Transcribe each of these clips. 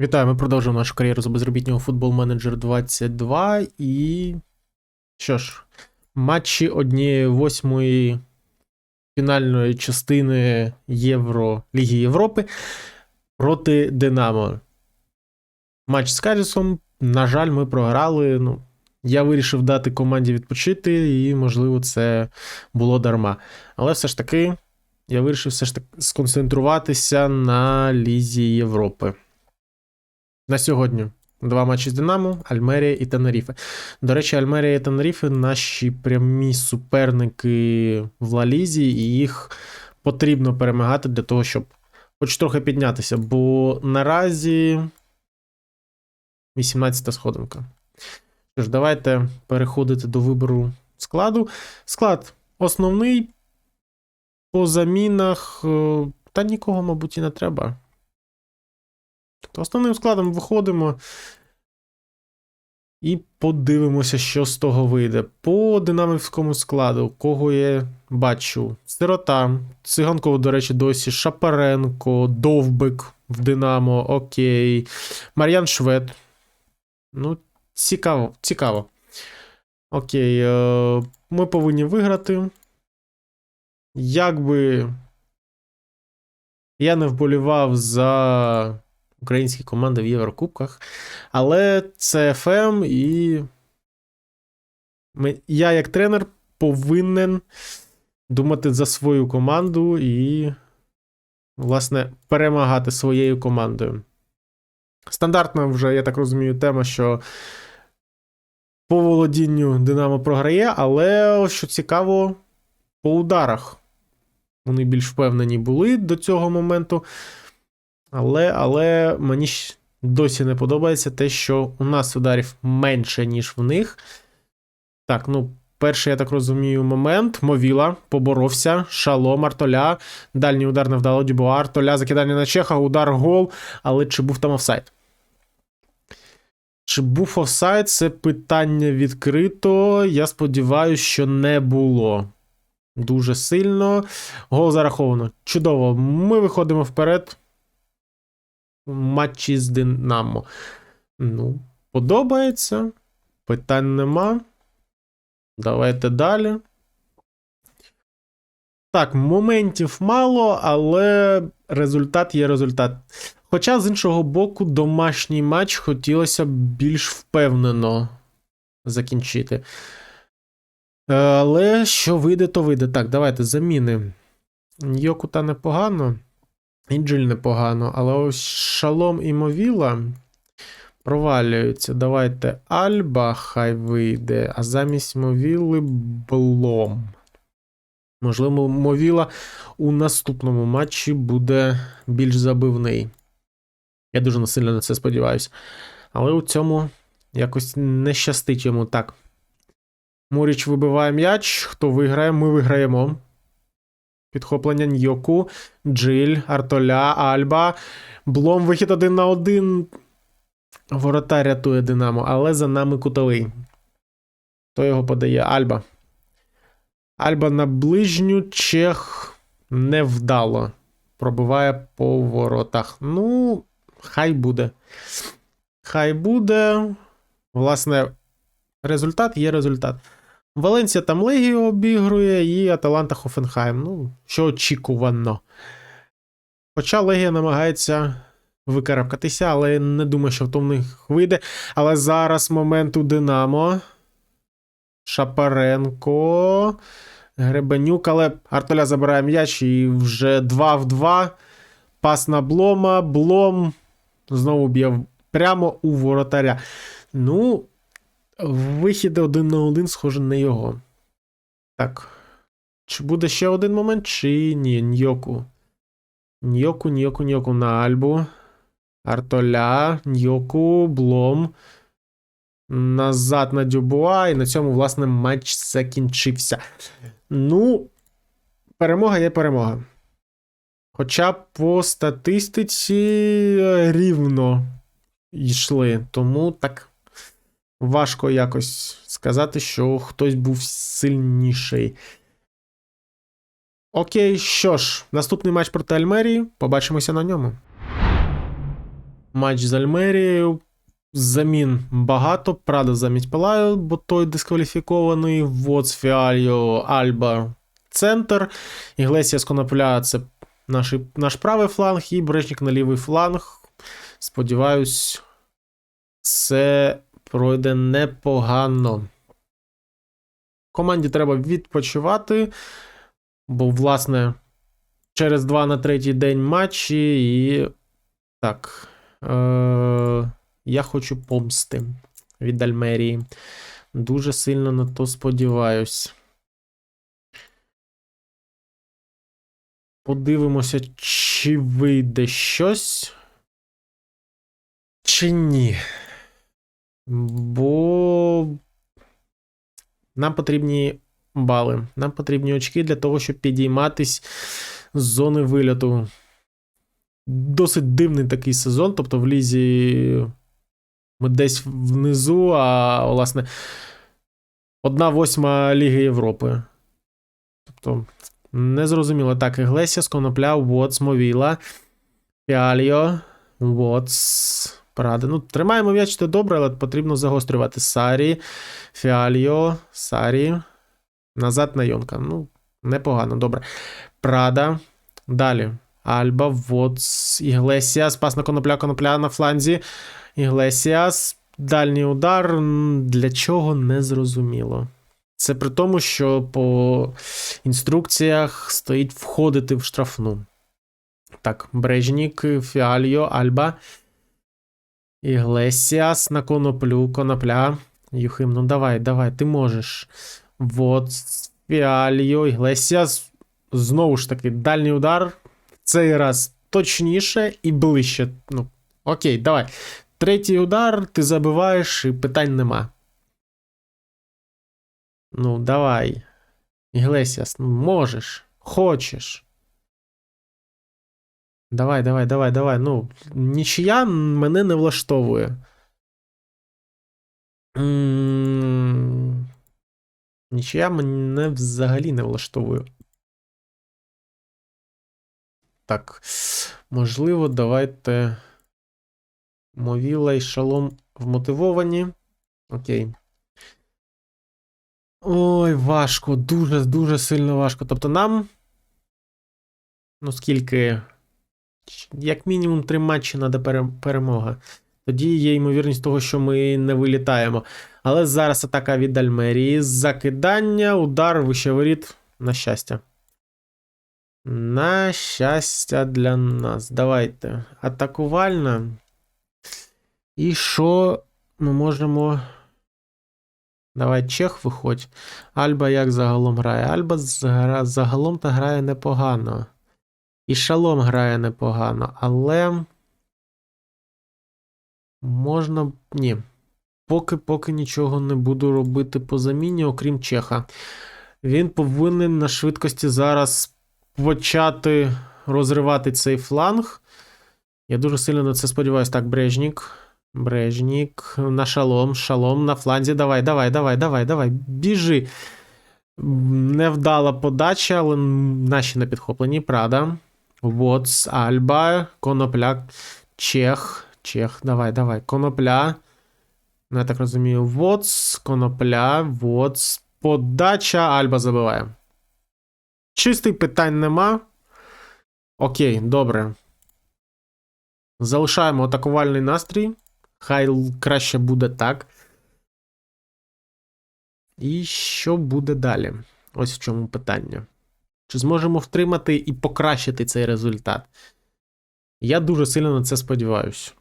Вітаю, ми продовжуємо нашу кар'єру з безробітнього футбол менеджер 22. І. Що ж, матчі однієї восьмої фінальної частини Євро Ліги Європи проти Динамо. Матч з Карісом. На жаль, ми програли. Ну, я вирішив дати команді відпочити, і, можливо, це було дарма. Але все ж таки, я вирішив все ж таки сконцентруватися на Лізі Європи. На сьогодні два матчі з Динамо, Альмерія і Тенеріфе. До речі, Альмерія і Тенеріфе наші прямі суперники в Лалізі, і їх потрібно перемагати для того, щоб хоч трохи піднятися. Бо наразі 18-та сходинка. Що ж, давайте переходити до вибору складу. Склад основний. По замінах. е, Та нікого, мабуть, і не треба. Тобто основним складом виходимо і подивимося, що з того вийде. По динамівському складу, кого я бачу: Сирота, Циганков, до речі, досі, Шапаренко, Довбик в Динамо, окей. Мар'ян Швед. Ну, цікаво, цікаво. Окей, е, ми повинні виграти. Якби я не вболівав за українські команди в Єврокубках. Але це ФМ, і я, як тренер, повинен думати за свою команду і, власне, перемагати своєю командою. Стандартна вже, я так розумію, тема, що по володінню Динамо програє, але що цікаво, по ударах. Вони більш впевнені були до цього моменту. Але, але мені досі не подобається те, що у нас ударів менше, ніж в них. Так, ну, перший, я так розумію, момент. Мовіла поборовся. Шалом, Артоля. Дальній удар не вдало Дюбуа. Артоля, закидання на Чеха, удар гол. Але чи був там офсайд? Чи був офсайд? Це питання відкрито. Я сподіваюся, що не було. Дуже сильно. Гол зараховано. Чудово. Ми виходимо вперед матчі з Динамо. Ну, подобається. Питань нема. Давайте далі. Так, моментів мало, але результат є результат. Хоча, з іншого боку, домашній матч хотілося б більш впевнено закінчити. Е, Але що вийде, то вийде. Так, давайте заміни. Йокута непогано. Інджель непогано, але ось Шалом і Мовіла провалюються. Давайте Альба хай вийде, а замість Мовіли Блом. Можливо, Мовіла у наступному матчі буде більш забивний. Я дуже сильно на це сподіваюся. Але у цьому якось не щастить йому так. Муріч вибиває м'яч. Хто виграє? Ми виграємо. Підхоплення Ньоку, Джиль, Артоля, Альба. Блом вихід один на один. Воротар рятує Динамо, але за нами кутовий. Хто його подає? Альба. Альба на ближню чех невдало. Пробиває по воротах. Ну, хай буде. Хай буде. Власне, результат є результат. Валенсія там Легіо обігрує і Аталанта Хофенхайм. Ну, що очікувано. Хоча Легія намагається викарабкатися, але не думаю, що в тому них вийде. Але зараз момент у Динамо. Шапаренко. Гребенюк, але Артоля забирає м'яч і вже 2 в 2. Пас на Блома. Блом знову б'є прямо у воротаря. Ну, Вихід один на один, схоже, не його. Так. Чи буде ще один момент, чи ні? Ньоку. Ньоку, Ньоку, Ньоку на Альбу. Артоля, Ньоку, Блом. Назад на Дюбуа. І на цьому, власне, матч закінчився. Ну, перемога є перемога. Хоча по статистиці рівно йшли. Тому так важко якось сказати, що хтось був сильніший. Окей, що ж, наступний матч проти Альмерії. Побачимося на ньому. матч з Альмерією. Замін багато. Прада замість Палаю, бо той дискваліфікований. Воц, Фіаліо, Альба, центр. Іглесіас Конопля це наш, наш правий фланг, і Брежнік на лівий фланг. Сподіваюсь, це пройде непогано. Команді треба відпочивати, бо, власне, через 2 на третій день матчі і. Так. Е- я хочу помсти від Альмерії. Дуже сильно на то сподіваюсь. Подивимося, чи вийде щось. Чи ні. Бо нам потрібні бали. Нам потрібні очки для того, щоб підійматись з зони вильоту. Досить дивний такий сезон. Тобто в лізі ми десь внизу, а власне, одна восьма Ліги Європи. Тобто, незрозуміло. Так, Іглесіас, Конопля, Вотс, Мовіла, Фіаліо, Вотс. Паради. Ну, тримаємо м'яч, це добре, але потрібно загострювати. Сарі, Фіаліо, Сарі. Назад на Йонка. Ну, непогано, добре. Прада. Далі. Альба, Вотс, Іглесіас, пас на конопля, конопля на фланзі. Іглесіас. Дальній удар. Для чого не зрозуміло. Це при тому, що по інструкціях стоїть входити в штрафну. Так, Брежнік, Фіаліо, Альба. Іглесіас на коноплю, конопля. Юхим, ну давай, давай, ти можеш. Вот, Фіаліо, Іглесіас. Знову ж таки, дальній удар. В цей раз точніше і ближче. Ну, окей, давай. Третій удар, ти забиваєш, і питань нема. Ну, давай. Іглесіас, ну можеш, хочеш. Давай, давай, давай, давай. Ну, нічия мене не влаштовує. Нічия мене взагалі не влаштовує. Так, можливо, давайте. Мовіла і шалом вмотивовані. Окей. Ой, важко, дуже, дуже сильно важко. Тобто нам. Ну, скільки. Як мінімум три матчі треба перемога. Тоді є ймовірність того, що ми не вилітаємо. Але зараз атака від Альмерії. Закидання, удар, вище воріт. На щастя. На щастя для нас. Давайте. Атакувальна. І що ми можемо. Давай Чех виходь. Альба як загалом грає? Альба загалом та грає непогано. І шалом грає непогано, але. Можна. Ні. Поки поки нічого не буду робити по заміні, окрім Чеха. Він повинен на швидкості зараз почати розривати цей фланг. Я дуже сильно на це сподіваюся. Так, Брежнік. Брежнік на шалом. Шалом на фланзі. Давай, давай, давай, давай, давай. Біжи. Невдала подача, але наші на підхопленні. Прада. Воц, Альба, Конопля, Чех. Чех, давай, давай. Конопля. Ну, я так розумію. Воц, Конопля, Воц. Подача, Альба забиває. Чистий питань нема. Окей, добре. Залишаємо атакувальний настрій. Хай краще буде так. І що буде далі? Ось в чому питання. Чи зможемо втримати і покращити цей результат? Я дуже сильно на це сподіваюся.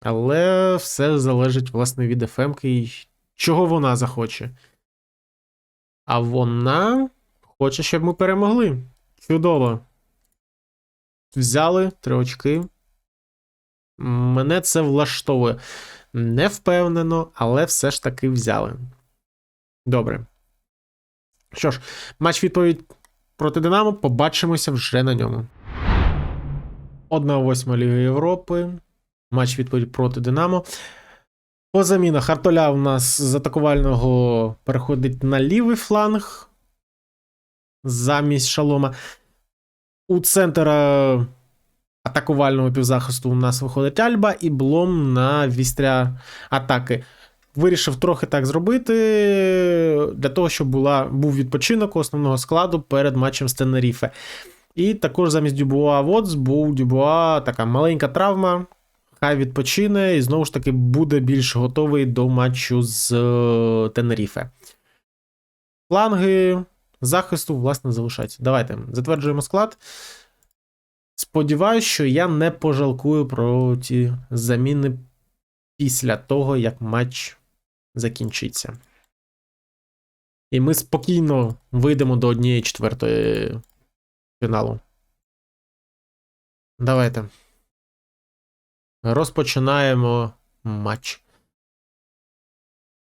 Але все залежить, власне, від ФМ і чого вона захоче. А вона хоче, щоб ми перемогли. Чудово. Взяли три очки. Мене це влаштовує. Не впевнено, але все ж таки взяли. Добре. Що ж, матч відповідь проти Динамо. Побачимося вже на ньому. 1-8 Ліги Європи. Матч відповідь проти Динамо. По замінах Артоля у нас з атакувального переходить на лівий фланг. Замість шалома. У центра атакувального півзахисту у нас виходить Альба, і Блом на вістря атаки. Вирішив трохи так зробити для того, щоб була, був відпочинок основного складу перед матчем з Тенеріфе. І також замість Дюбуа Водс був Дюбуа така маленька травма. Хай відпочине і знову ж таки буде більш готовий до матчу з е, Тенеріфе. Фланги захисту, власне, залишаються. Давайте затверджуємо склад. Сподіваюсь, що я не пожалкую про ті заміни після того, як матч закінчиться. І ми спокійно вийдемо до однієї четвертої фіналу. Давайте. Розпочинаємо матч.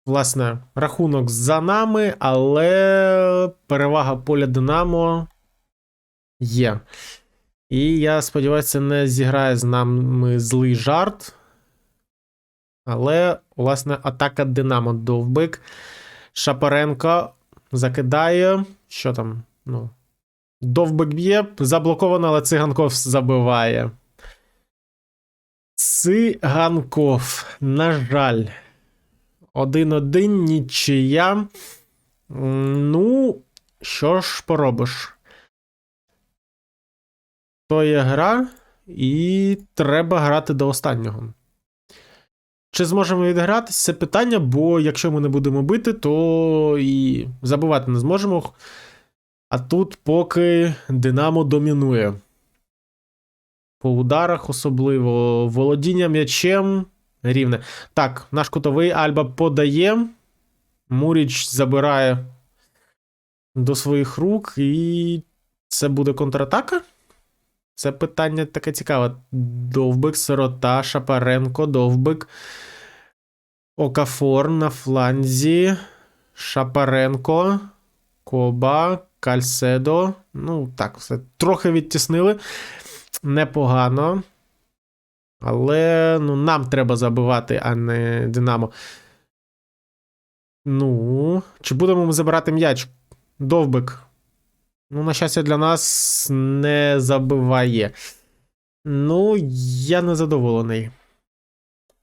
Власне, рахунок за нами, але перевага поля Динамо є. І я сподіваюся, не зіграє з нами злий жарт. Але, власне, атака Динамо довбик. Шапаренко закидає. Що там? Ну. Довбик б'є, заблоковано, але циганков забиває. Циганков, на жаль. 1-1, нічия. Ну, що ж поробиш? То є гра, і треба грати до останнього. Чи зможемо відгратися? Це питання, бо якщо ми не будемо бити, то і забивати не зможемо. А тут поки Динамо домінує. По ударах особливо. Володіння м'ячем рівне. Так, наш кутовий Альба подає. Муріч забирає до своїх рук, і це буде контратака? Це питання таке цікаве. Довбик, Сирота, Шапаренко, Довбик. Окафор на фланзі. Шапаренко. Коба, Кальседо. Ну, так, все. Трохи відтіснили. Непогано. Але ну, нам треба забивати, а не Динамо. Ну, чи будемо ми забирати м'яч? Довбик. Ну, на щастя, для нас не забиває. Ну, я не задоволений.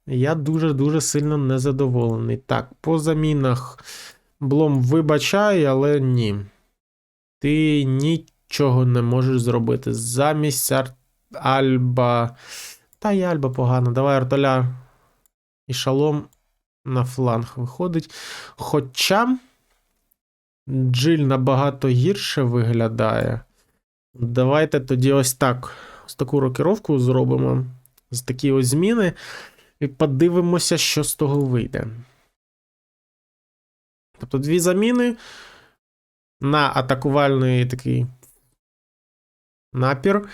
Я дуже-дуже сильно незадоволений. Так, по замінах Блом вибачай, але ні. Ти нічого не можеш зробити. Замість Ар... Альба. Та й Альба погано. Давай Артоля і шалом на фланг виходить. Хоча. Джиль набагато гірше виглядає. Давайте тоді ось так. Ось таку рокіровку зробимо. З такі ось зміни. І подивимося, що з того вийде. Тобто дві заміни на атакувальний такий напір.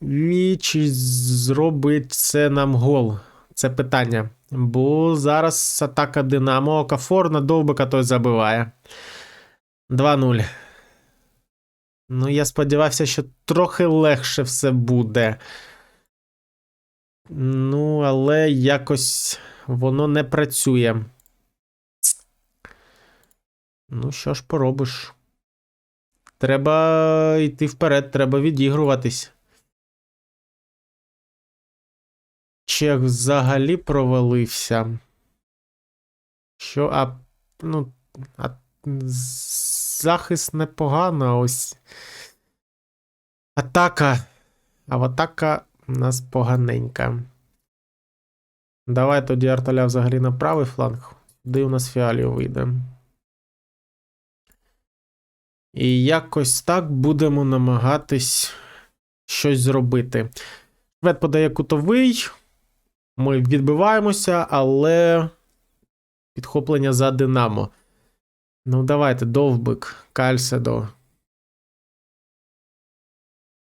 І чи зробить це нам гол? Це питання. Бо зараз атака Динамо, Окафор на довбика той забиває. 2-0. Ну, я сподівався, що трохи легше все буде. Ну, але якось воно не працює. Ну, що ж поробиш? Треба йти вперед, треба відігруватись. Чех взагалі провалився. Що, а. Ну, а захист непогано, ось. Атака. А в атака у нас поганенька. Давай тоді Арталя взагалі на правий фланг. Де у нас фіаліо вийде. І якось так будемо намагатись щось зробити. Швед подає кутовий. Ми відбиваємося, але підхоплення за Динамо. Ну, давайте, довбик, Кальседо.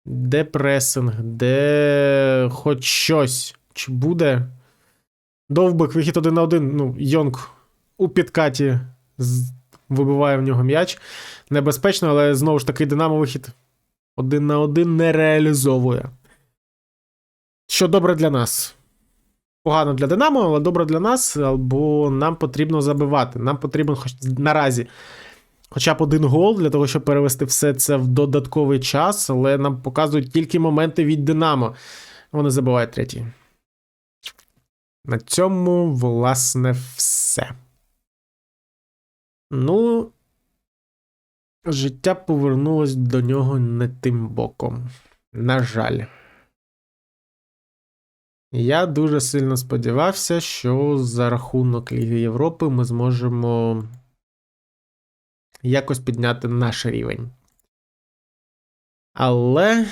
Де пресинг? Де хоч щось? Чи буде? Довбик, вихід один на один. Ну, Йонг у підкаті вибиває в нього м'яч. Небезпечно, але знову ж таки Динамо вихід один на один не реалізовує. Що добре для нас. Погано для Динамо, але добре для нас, бо нам потрібно забивати. Нам потрібен хоч наразі хоча б один гол для того, щоб перевести все це в додатковий час, але нам показують тільки моменти від Динамо. Вони забувають третій. На цьому, власне, все. Ну, життя повернулось до нього не тим боком. На жаль. Я дуже сильно сподівався, що за рахунок Ліги Європи ми зможемо якось підняти наш рівень. Але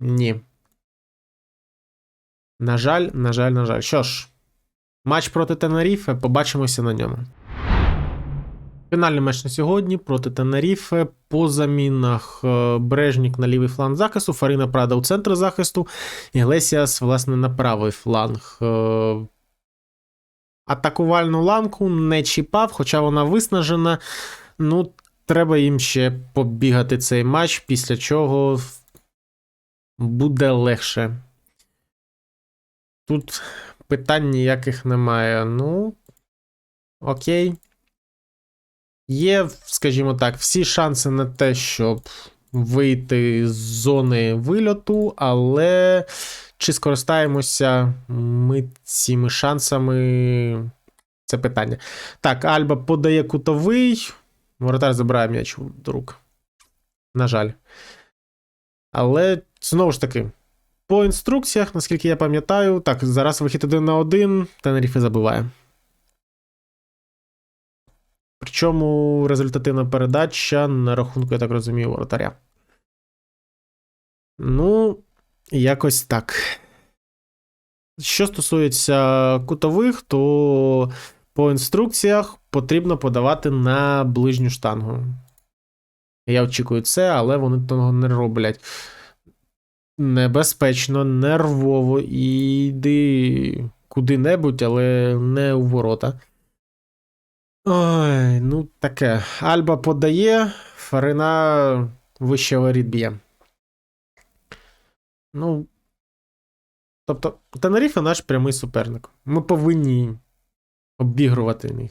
ні. На жаль, на жаль, на жаль. Що ж, матч проти Тенеріфе, побачимося на ньому. Фінальний матч на сьогодні проти Тенеріфе. По замінах е, Брежнік на лівий фланг захисту, Фаріна Прада у центр захисту, Іглесіас, власне, на правий фланг. Е, Атакувальну ланку не чіпав, хоча вона виснажена. Ну, треба їм ще побігати цей матч, після чого буде легше. Тут питань ніяких немає. Ну, окей. Є, скажімо так, всі шанси на те, щоб вийти з зони вильоту, але чи скористаємося ми цими шансами? Це питання. Так, Альба подає кутовий. Воротар забирає м'яч до рук. На жаль. Але знову ж таки, по інструкціях, наскільки я пам'ятаю, так, зараз вихід один на один, Тенеріфе забиває. Причому результативна передача на рахунку, я так розумію, воротаря. Ну, якось так. Що стосується кутових, то по інструкціях потрібно подавати на ближню штангу. Я очікую це, але вони того не роблять. Небезпечно, нервово і йди куди-небудь, але не у ворота. Ой, ну таке. Альба подає, Фарина вище воріт б'є. Ну. Тобто, Тенеріфе наш прямий суперник. Ми повинні обігрувати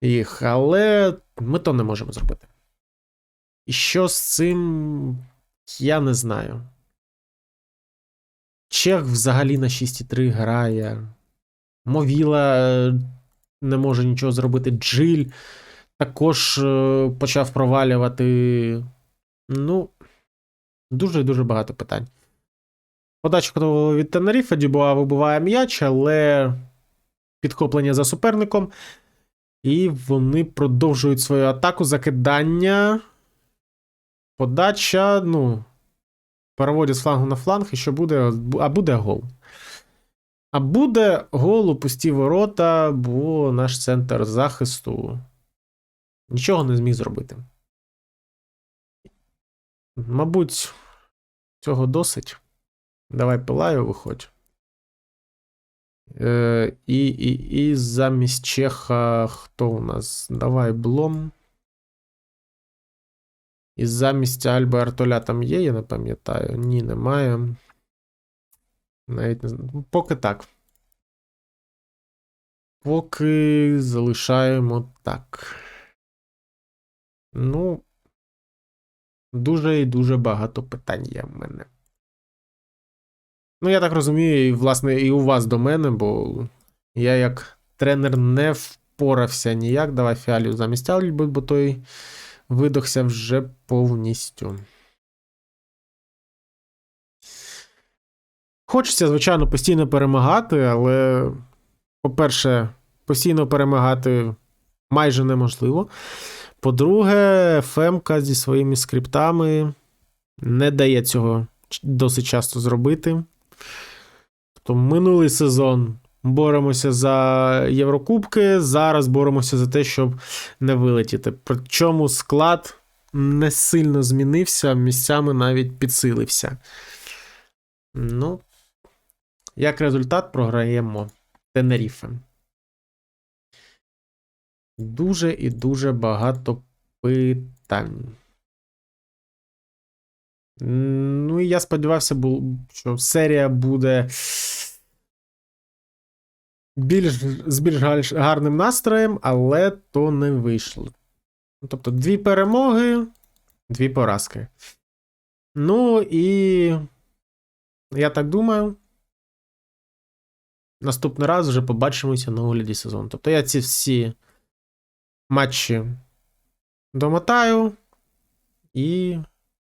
їх. але ми то не можемо зробити. І що з цим, я не знаю. Чех взагалі на 6,3 грає. Мовіла не може нічого зробити. Джиль також е, почав провалювати. Ну, дуже-дуже багато питань. Подача від Тенеріфа Дюбуа вибиває м'яч, але підхоплення за суперником. І вони продовжують свою атаку. Закидання. Подача, ну. Переводять з флангу на фланг, і що буде? А буде гол. А буде гол у пусті ворота, бо наш центр захисту нічого не зміг зробити. Мабуть, цього досить. Давай пилаю, виходь. Е, І і, і замість Чеха хто у нас? Давай блом. І замість Альби Артоля там є, я не пам'ятаю. Ні, немає. Навіть не знаю. Поки так. Поки залишаємо так. Ну. Дуже і дуже багато питань є в мене. Ну, я так розумію, і, власне, і у вас до мене, бо я як тренер не впорався ніяк. Давай фіалію замість Альби, бо той видохся вже повністю. Хочеться, звичайно, постійно перемагати, але, по-перше, постійно перемагати майже неможливо. По-друге, Фемка зі своїми скриптами не дає цього досить часто зробити. Тобто, минулий сезон боремося за Єврокубки, зараз боремося за те, щоб не вилетіти. Причому склад не сильно змінився, місцями навіть підсилився. Ну, як результат, програємо Тенеріфе. Дуже і дуже багато питань. Ну, і я сподівався, що серія буде більш, з більш гарним настроєм, але то не вийшло. Тобто, дві перемоги, дві поразки. Ну і Я так думаю. Наступний раз вже побачимося на огляді сезону. Тобто я ці всі матчі домотаю і,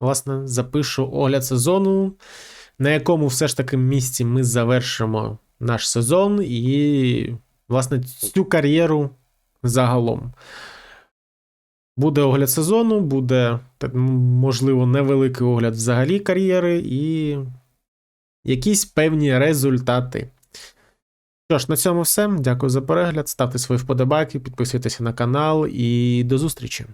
власне, запишу огляд сезону, на якому все ж таки місці ми завершимо наш сезон і, власне, цю кар'єру загалом. Буде огляд сезону, буде, можливо, невеликий огляд взагалі кар'єри і якісь певні результати. Що ж, на цьому все. Дякую за перегляд. Ставте свої вподобайки, підписуйтеся на канал і до зустрічі.